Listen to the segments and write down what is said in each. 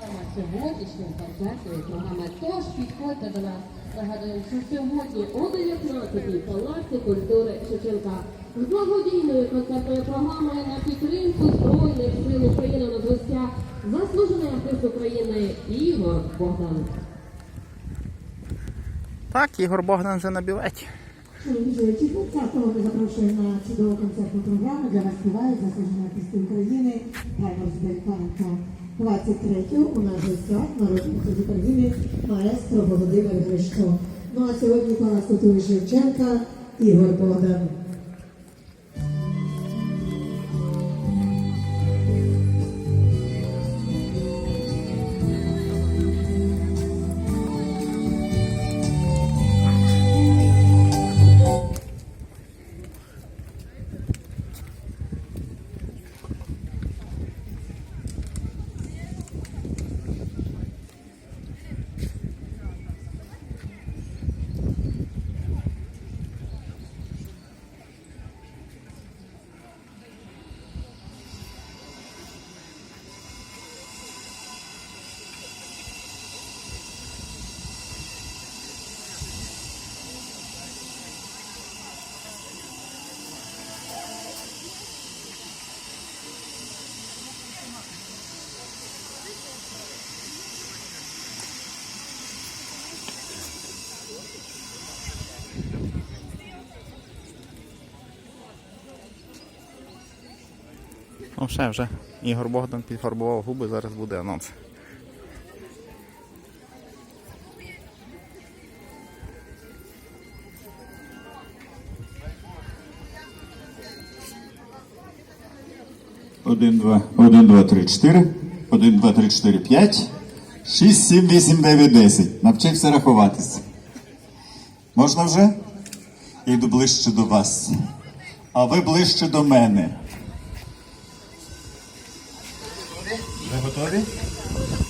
Тема концерту програми Тож підходьте до нас. Нагадуємо, що сьогодні о 19-й Палаці культури Шевченка з благодійною концертною програмою на підтримку Збройних сил України на гостях заслужений артист України Ігор Богдан. Так, Ігор Богдан вже на білеті. Шановні глядачі, 20-го ми запрошуємо на чудову концертну програму, де нас співають заслужені артисти України Гаймор Зберіканка. 23-го у нас життя народного України маестро Володимир Гришко. Ну а сьогодні пана статує Шевченка Ігор Богдан. Ну все вже. Ігор Богдан підфарбував губи, зараз буде анонс. Один, два, один, два, три, чотири. Один, два, три, чотири, п'ять. Шість, сім, вісім, дев'ять, десять. Навчився рахуватися. Можна вже? Я йду ближче до вас. А ви ближче до мене. Готові?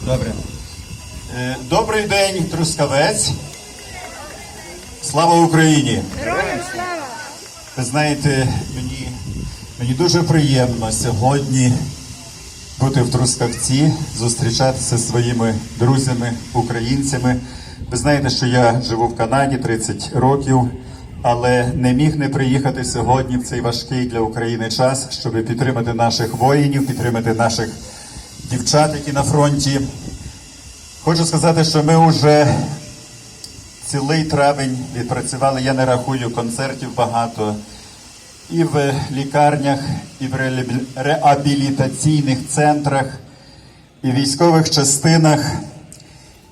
Добре. Е, Добрий день, Трускавець. Слава Україні! Ви знаєте, мені, мені дуже приємно сьогодні бути в Трускавці, зустрічатися зі своїми друзями, українцями. Ви знаєте, що я живу в Канаді 30 років, але не міг не приїхати сьогодні в цей важкий для України час, щоб підтримати наших воїнів, підтримати наших дівчат, які на фронті. Хочу сказати, що ми вже цілий травень відпрацювали. Я не рахую концертів багато і в лікарнях, і в реабілі- реабілітаційних центрах, і в військових частинах.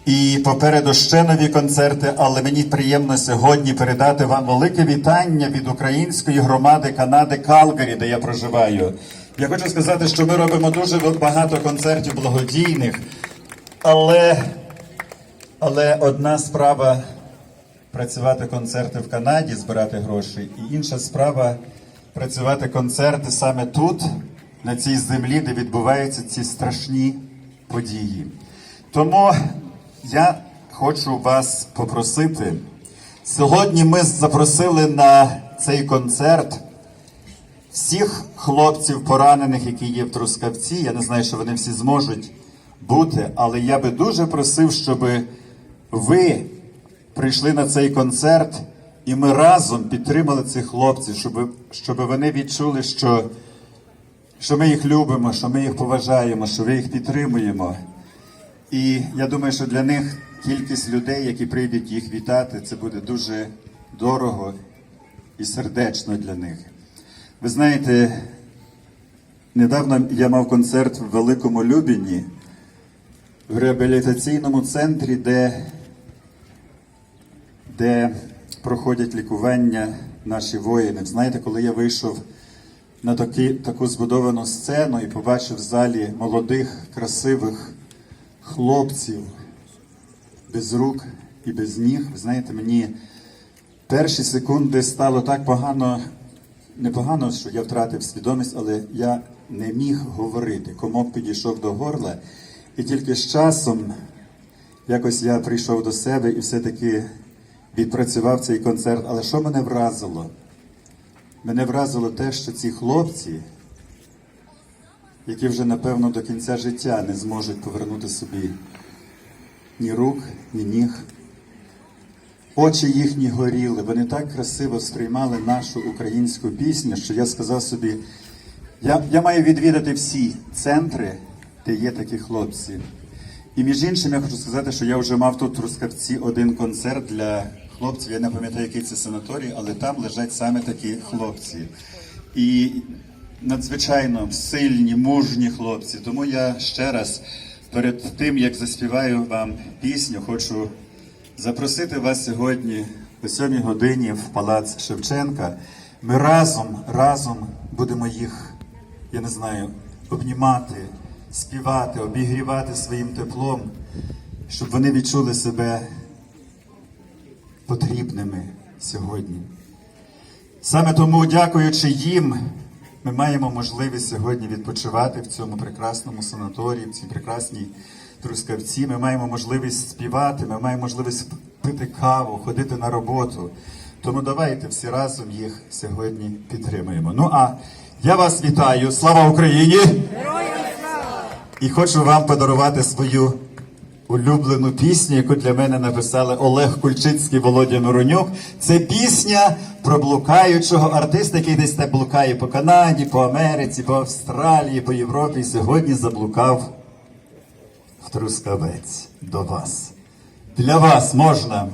І попереду ще нові концерти, але мені приємно сьогодні передати вам велике вітання від української громади Канади Калгарі, де я проживаю. Я хочу сказати, що ми робимо дуже багато концертів благодійних, але, але одна справа працювати концерти в Канаді, збирати гроші, і інша справа працювати концерти саме тут, на цій землі, де відбуваються ці страшні події. Тому я хочу вас попросити. Сьогодні ми запросили на цей концерт всіх хлопців поранених, які є в Трускавці. Я не знаю, що вони всі зможуть бути, але я би дуже просив, щоб ви прийшли на цей концерт, і ми разом підтримали цих хлопців, щоб, щоб вони відчули, що, що ми їх любимо, що ми їх поважаємо, що ми їх підтримуємо. І я думаю, що для них кількість людей, які прийдуть їх вітати, це буде дуже дорого і сердечно для них. Ви знаєте, недавно я мав концерт в Великому Любіні в реабілітаційному центрі, де, де проходять лікування наші воїни. Знаєте, коли я вийшов на такі, таку збудовану сцену і побачив в залі молодих, красивих хлопців без рук і без ніг, ви знаєте, мені перші секунди стало так погано, непогано, що я втратив свідомість, але я не міг говорити. Комок підійшов до горла, і тільки з часом якось я прийшов до себе і все-таки відпрацював цей концерт. Але що мене вразило? Мене вразило те, що ці хлопці які вже напевно до кінця життя не зможуть повернути собі ні рук, ні ніг. Очі їхні горіли, вони так красиво сприймали нашу українську пісню, що я сказав собі, я, я маю відвідати всі центри, де є такі хлопці. І між іншим я хочу сказати, що я вже мав тут в Трускавці один концерт для хлопців. Я не пам'ятаю, який це санаторій, але там лежать саме такі хлопці. І надзвичайно сильні, мужні хлопці. Тому я ще раз перед тим, як заспіваю вам пісню, хочу запросити вас сьогодні о 7 годині в палац Шевченка. Ми разом, разом будемо їх, я не знаю, обнімати, співати, обігрівати своїм теплом, щоб вони відчули себе потрібними сьогодні. Саме тому, дякуючи їм, ми маємо можливість сьогодні відпочивати в цьому прекрасному санаторії, в цій прекрасній трускавці. Ми маємо можливість співати, ми маємо можливість пити каву, ходити на роботу. Тому давайте всі разом їх сьогодні підтримуємо. Ну а я вас вітаю! Слава Україні! І хочу вам подарувати свою улюблену пісню, яку для мене написали Олег Кульчицький, Володя Миронюк. Це пісня про блукаючого артиста, який десь так блукає по Канаді, по Америці, по Австралії, по Європі. І сьогодні заблукав в Трускавець до вас. Для вас можна